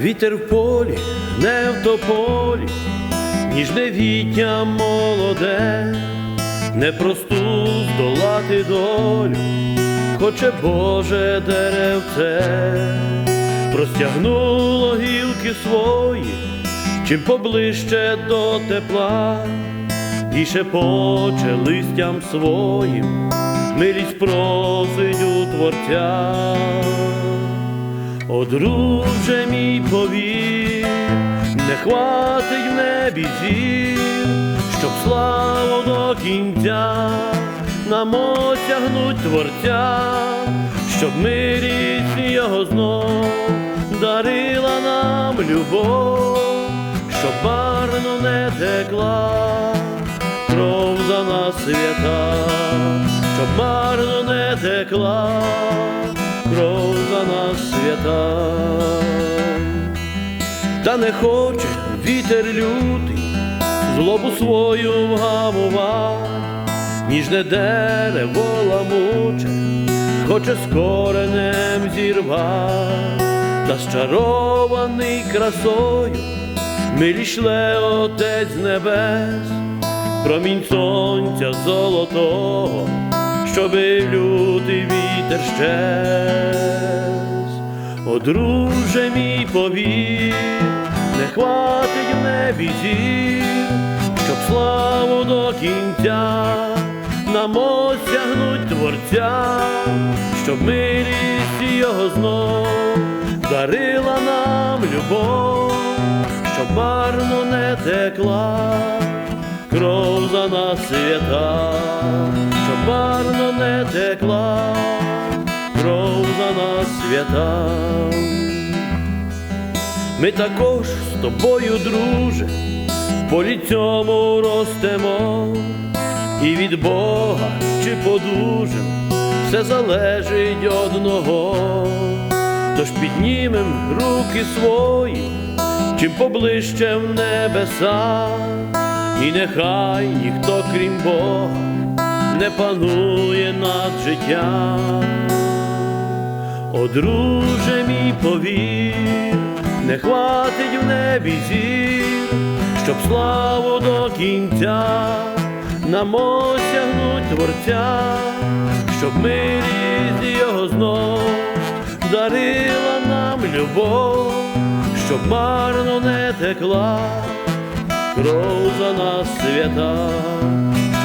Вітер в полі, не в тополі, ніжне віття молоде, непросту здолати долю, хоче Боже деревце, простягнуло гілки свої, чим поближче до тепла, і шепоче листям своїм, милість просить у творця. О, друже мій повір, не хватить в небі зір, щоб славу до кінця нам осягнуть творця, щоб мирість його знов дарила нам любов, щоб барно не текла кров за нас свята, щоб марно не текла за свята, та не хоче вітер лютий, злобу свою вгамувати, ніжне дерево ламуче, хоче з коренем зірвати, та щарований красою, милі шле отець небес, промінь сонця золотого щоби лютий вітер щез. О, мій повір, не хватить в небі зір, щоб славу до кінця нам осягнуть творця, щоб милість його знов дарила нам любов, щоб марно не текла кров за нас свята, щоб текла, кров за нас свята. Ми також з тобою, друже, в полі цьому ростемо, і від Бога чи подужим, все залежить одного, тож піднімем руки свої, чим поближче в небеса. І нехай ніхто, крім Бога, не панує над життям. О, мій повір, не хватить в небі зір, щоб славу до кінця нам осягнуть творця, щоб милість його знов дарила нам любов, щоб марно не текла кров за нас свята,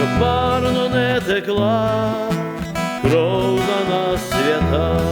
щоб марно не текла, кров на нас свята.